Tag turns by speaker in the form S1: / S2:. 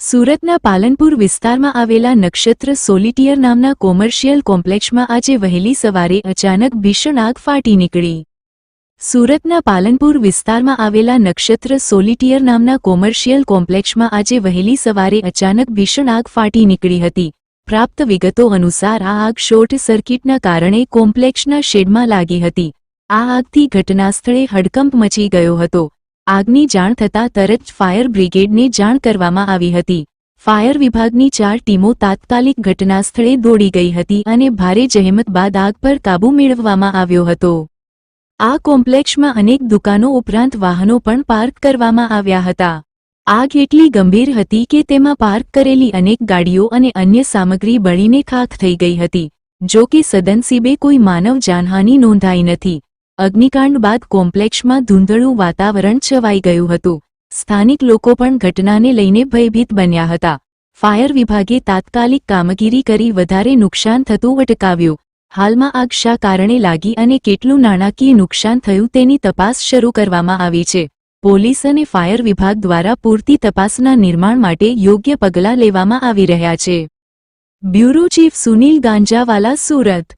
S1: સુરતના પાલનપુર વિસ્તારમાં આવેલા નક્ષત્ર સોલિટિયર નામના કોમર્શિયલ કોમ્પ્લેક્ષમાં આજે વહેલી સવારે અચાનક ભીષણ આગ ફાટી નીકળી. સુરતના પાલનપુર વિસ્તારમાં આવેલા નક્ષત્ર સોલિટિયર નામના કોમર્શિયલ કોમ્પ્લેક્ષમાં આજે વહેલી સવારે અચાનક ભીષણ આગ ફાટી નીકળી હતી. પ્રાપ્ત વિગતો અનુસાર આ આગ શોર્ટ સર્કિટના કારણે કોમ્પ્લેક્ષના શેડમાં લાગી હતી. આ આગથી ઘટનાસ્થળે હડકંપ મચી ગયો હતો. આગની જાણ થતાં તરત જ ફાયર બ્રિગેડને જાણ કરવામાં આવી હતી. ફાયર વિભાગની ચાર ટીમો તાત્કાલિક ઘટનાસ્થળે દોડી ગઈ હતી અને ભારે જહેમત બાદ આગ પર કાબૂ મેળવવામાં આવ્યો હતો. આ કોમ્પ્લેક્ષમાં અનેક દુકાનો ઉપરાંત વાહનો પણ પાર્ક કરવામાં આવ્યા હતા. આગ એટલી ગંભીર હતી કે તેમાં પાર્ક કરેલી અનેક ગાડીઓ અને અન્ય સામગ્રી બળીને ખાખ થઈ ગઈ હતી, જો કે સદનસીબે કોઈ માનવ જાનહાનિ નોંધાઈ નથી. અગ્નિકાંડ બાદ કોમ્પ્લેક્ષમાં ધૂંધળું વાતાવરણ છવાઈ ગયું હતું. સ્થાનિક લોકો પણ ઘટનાને લઈને ભયભીત બન્યા હતા. ફાયર વિભાગે તાત્કાલિક કામગીરી કરી વધારે નુકસાન થતું અટકાવ્યું હાલમાં આગ શા કારણે લાગી અને કેટલું નાણાકીય નુકસાન થયું તેની તપાસ શરૂ કરવામાં આવી છે. પોલીસ અને ફાયર વિભાગ દ્વારા પૂરતી તપાસના નિર્માણ માટે યોગ્ય પગલાં લેવામાં આવી રહ્યા છે. Bureau chief Sunil Ganjawala, Surat.